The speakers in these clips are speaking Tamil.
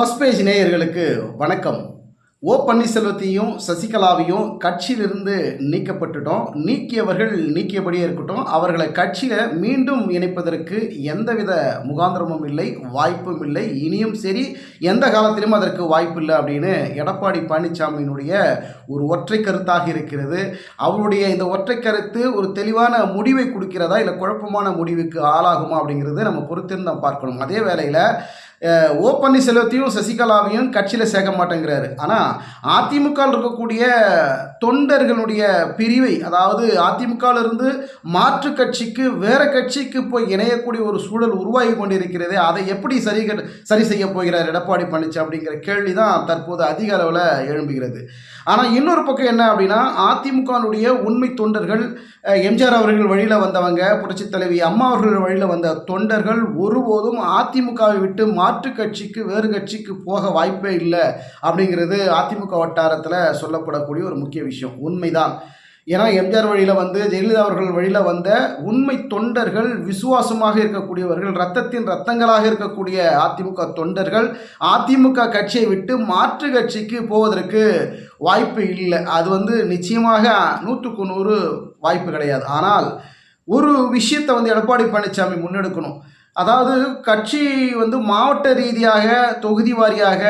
ஃபர்ஸ்ட் பேஜ் நேயர்களுக்கு வணக்கம். ஓ பன்னீர்செல்வத்தையும் சசிகலாவையும் கட்சியிலிருந்து நீக்கப்பட்டுட்டோம். நீக்கியவர்கள் நீக்கியபடியே இருக்கட்டும். அவர்களை கட்சியில் மீண்டும் இணைப்பதற்கு எந்தவித முகாந்திரமும் இல்லை வாய்ப்பும் இல்லை. இனியும் சரி எந்த காலத்திலும் அதற்கு வாய்ப்பு இல்லை அப்படின்னு எடப்பாடி பழனிசாமியினுடைய ஒரு ஒற்றை கருத்தாக இருக்கிறது. அவருடைய இந்த ஒற்றை கருத்து ஒரு தெளிவான முடிவை கொடுக்கிறதா இல்லை குழப்பமான முடிவுக்கு ஆளாகுமா அப்படிங்கிறது நம்ம பொறுத்திருந்தான் பார்க்கணும். அதே வேளையில் ஓ பன்னீர்செல்வத்தையும் சசிகலாவையும் கட்சியில் சேர்க்க மாட்டேங்கிறாரு. ஆனால் அதிமுகவில் இருக்கக்கூடிய தொண்டர்களுடைய பிரிவை அதாவது அதிமுகவிலிருந்து மாற்று கட்சிக்கு வேற கட்சிக்கு போய் இணையக்கூடிய ஒரு சூழல் உருவாகி கொண்டிருக்கிறது. அதை எப்படி சரி சரி செய்ய போகிறார் எடப்பாடி பழனிசாமி அப்படிங்கிற கேள்வி தான் தற்போது அதிக அளவில் எழும்புகிறது. ஆனால் இன்னொரு பக்கம் என்ன அப்படின்னா அதிமுகனுடைய உண்மை தொண்டர்கள் எம்ஜிஆர் அவர்கள் வழியில் வந்தவங்க புரட்சித் தலைவி அம்மா அவர்கள் வழியில் வந்த தொண்டர்கள் ஒருபோதும் அதிமுகவை விட்டு மாற்று கட்சிக்கு வேறு கட்சிக்கு போக வாய்ப்பே இல்லை அப்படிங்கிறது அதிமுக வட்டாரத்தில் சொல்லப்படக்கூடிய ஒரு முக்கிய விஷயம். உண்மைதான். ஏன்னா எம்ஜிஆர் வழியில் வந்து ஜெயலலிதா அவர்கள் வழியில் வந்த உண்மை தொண்டர்கள் விசுவாசமாக இருக்கக்கூடியவர்கள் ரத்தத்தின் ரத்தங்களாக இருக்கக்கூடிய அதிமுக தொண்டர்கள் அதிமுக கட்சியை விட்டு மாற்று கட்சிக்கு போவதற்கு வாய்ப்பு இல்லை. அது வந்து நிச்சயமாக நூற்றுக்கு நூறு வாய்ப்பு கிடையாது. ஆனால் ஒரு விஷயத்தை வந்து எடப்பாடி பழனிசாமி முன்னெடுக்கணும். அதாவது கட்சி வந்து மாவட்ட ரீதியாக தொகுதி வாரியாக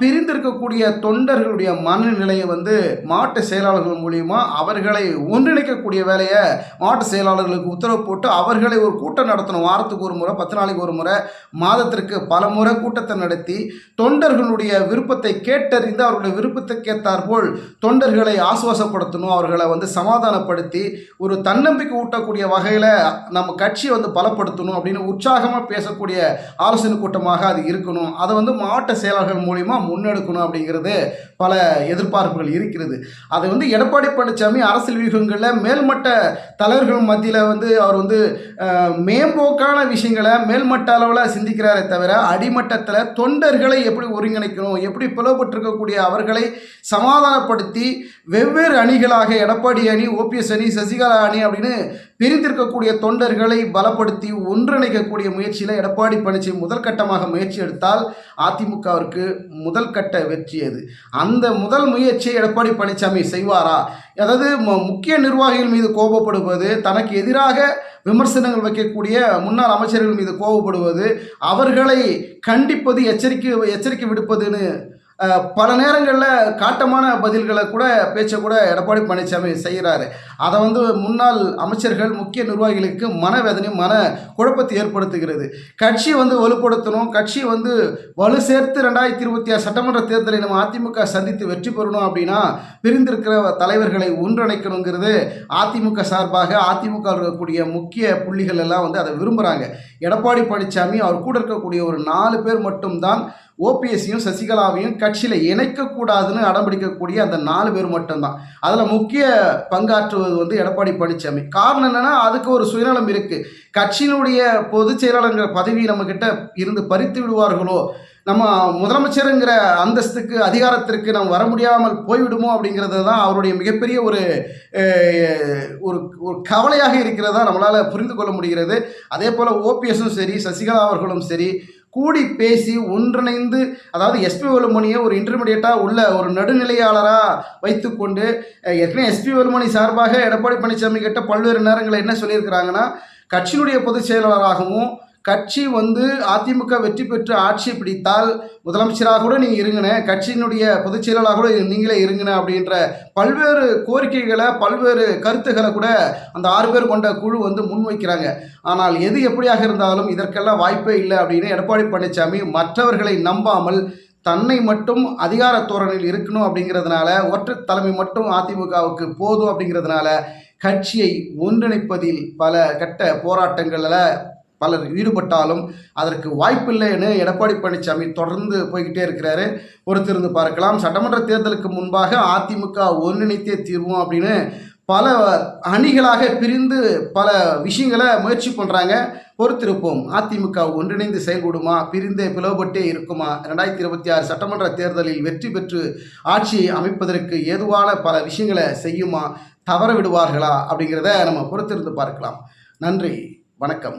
பிரிந்திருக்கக்கூடிய தொண்டர்களுடைய மனநிலையை வந்து மாவட்ட செயலாளர்கள் மூலியமா அவர்களை ஒன்றிணைக்கக்கூடிய வேலையை மாவட்ட செயலாளர்களுக்கு உத்தரவு போட்டு அவர்களை ஒரு கூட்டம் நடத்தணும். வாரத்துக்கு ஒரு முறை பத்து நாளைக்கு ஒரு முறை மாதத்திற்கு பல முறை கூட்டத்தை நடத்தி தொண்டர்களுடைய விருப்பத்தை கேட்டறிந்து அவர்களுடைய விருப்பத்துக்கேற்றாற்போல் தொண்டர்களை ஆசுவாசப்படுத்தணும். அவர்களை வந்து சமாதானப்படுத்தி ஒரு தன்னம்பிக்கை ஊட்டக்கூடிய வகையில் நம்ம கட்சியை வந்து பலப்படுத்தணும் அப்படின்னு உற்சாகமாக பேசக்கூடிய ஆலோசனை கூட்டமாக அது இருக்கணும். அதை வந்து மாவட்ட செயலாளர்கள் மூலிமா முன்னெடுக்கணும் அப்படிங்கிறது பல எதிர்பார்ப்புகள் இருக்கிறது. அது வந்து எடப்பாடி பழனிசாமி அரசியல் வியூகங்களில் மேல்மட்ட தலைவர்கள் மத்தியில் வந்து அவர் வந்து மேம்போக்கான விஷயங்களை மேல்மட்ட அளவில் சிந்திக்கிறாரே தவிர அடிமட்டத்தில் தொண்டர்களை எப்படி ஒருங்கிணைக்கணும் எப்படி பிளவுபட்டிருக்கக்கூடிய அவர்களை சமாதானப்படுத்தி வெவ்வேறு அணிகளாக எடப்பாடி அணி ஓபிஎஸ் அணி சசிகலா அணி அப்படின்னு பிரிந்திருக்கக்கூடிய தொண்டர்களை பலப்படுத்தி ஒன்று ஒன்றிணைக்கக்கூடிய முயற்சியில் எடப்பாடி பழனிசாமி முதல் கட்டமாக முயற்சி எடுத்தால் அதிமுகவிற்கு முதல் கட்ட வெற்றி அது அந்த முதல் முயற்சியை எடப்பாடி பழனிசாமி செய்வாரா? அதாவது முக்கிய நிர்வாகிகள் மீது கோபப்படுவது தனக்கு எதிராக விமர்சனங்கள் வைக்கக்கூடிய முன்னாள் அமைச்சர்கள் மீது கோபப்படுவது அவர்களை கண்டிப்பது எச்சரிக்கை எச்சரிக்கை விடுப்பதுன்னு பல நேரங்களில் காட்டமான பதில்களை கூட பேச்சை கூட எடப்பாடி பழனிசாமி செய்கிறாரு அதை வந்து முன்னாள் அமைச்சர்கள் முக்கிய நிர்வாகிகளுக்கு மனவேதனையும் மன குழப்பத்தை ஏற்படுத்துகிறது. கட்சி வந்து வலுப்படுத்தணும் கட்சி வந்து வலு சேர்த்து ரெண்டாயிரத்தி இருபத்தி ஆறு சட்டமன்ற தேர்தலை நம்ம அதிமுக சந்தித்து வெற்றி பெறணும் அப்படின்னா பிரிந்திருக்கிற தலைவர்களை ஒன்றிணைக்கணுங்கிறது அதிமுக சார்பாக அதிமுக இருக்கக்கூடிய முக்கிய புள்ளிகள் எல்லாம் வந்து அதை விரும்புகிறாங்க எடப்பாடி பழனிசாமி அவர் கூட இருக்கக்கூடிய ஒரு நாலு பேர் மட்டும்தான் ஓபிஎஸ்ஸையும் சசிகலாவையும் கட்சியில் இணைக்கக்கூடாதுன்னு அடம்பிடிக்கக்கூடிய அந்த நாலு பேர் மட்டும்தான். அதில் முக்கிய பங்காற்றுவது வந்து எடப்பாடி பழனிசாமி காரணம் என்னென்னா அதுக்கு ஒரு சுயநலம் இருக்குது கட்சியினுடைய பொதுச் செயலாளர்கிற பதவி நம்மக்கிட்ட இருந்து பறித்து விடுவார்களோ நம்ம முதலமைச்சருங்கிற அந்தஸ்துக்கு அதிகாரத்திற்கு நாம் வர முடியாமல் போய்விடுமோ அப்படிங்கிறது தான் அவருடைய மிகப்பெரிய ஒரு ஒரு ஒரு கவலையாக இருக்கிறதா நம்மளால் புரிந்து கொள்ள முடிகிறது. அதே போல் ஓபிஎஸும் சரி சசிகலா அவர்களும் சரி கூடி பேசி ஒன்றிணைந்து அதாவது எஸ்பி வேலுமணியை ஒரு இன்டர்மீடியட்டாக உள்ள ஒரு நடுநிலையாளராக வைத்துக்கொண்டு ஏற்கனவே எஸ்பி வேலுமணி சார்பாக எடப்பாடி பழனிசாமி கிட்ட பல்வேறு நேரங்களில் என்ன சொல்லியிருக்கிறாங்கன்னா கட்சியினுடைய பொதுச் செயலாளராகவும் கட்சி வந்து அதிமுக வெற்றி பெற்று ஆட்சியை பிடித்தால் முதலமைச்சராக கூட நீங்கள் இருங்கின கட்சியினுடைய பொதுச் செயலாளராக கூட நீங்களே இருங்கின அப்படின்ற பல்வேறு கோரிக்கைகளை பல்வேறு கருத்துக்களை கூட அந்த ஆறு பேர் கொண்ட குழு வந்து முன்வைக்கிறாங்க. ஆனால் எது எப்படியாக இருந்தாலும் இதற்கெல்லாம் வாய்ப்பே இல்லை அப்படின்னு எடப்பாடி பழனிசாமி மற்றவர்களை நம்பாமல் தன்னை மட்டும் அதிகார தோரணையில் இருக்கணும் அப்படிங்கிறதுனால ஒற்றை தலைமை மட்டும் அதிமுகவுக்கு போதும் அப்படிங்கிறதுனால கட்சியை ஒன்றிணைப்பதில் பல கட்ட போராட்டங்களில் பலர் ஈடுபட்டாலும் அதற்கு வாய்ப்பில்லைன்னு எடப்பாடி பழனிசாமி தொடர்ந்து போய்கிட்டே இருக்கிறாரு. பொறுத்திருந்து பார்க்கலாம். சட்டமன்ற தேர்தலுக்கு முன்பாக அதிமுக ஒன்றிணைத்தே தீர்வோம் அப்படின்னு பல அணிகளாக பிரிந்து பல விஷயங்களை முயற்சி பண்ணுறாங்க பொறுத்திருப்போம். அதிமுக ஒன்றிணைந்து செயல்படுமா? பிரிந்தே பிளவுபட்டே இருக்குமா? ரெண்டாயிரத்தி இருபத்தி ஆறு சட்டமன்ற தேர்தலில் வெற்றி பெற்று ஆட்சியை அமைப்பதற்கு ஏதுவான பல விஷயங்களை செய்யுமா? தவற விடுவார்களா அப்படிங்கிறத நம்ம பொறுத்திருந்து பார்க்கலாம். நன்றி. வணக்கம்.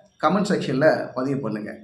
கமெண்ட் செக்ஷனில் பதிவு பண்ணுங்கள்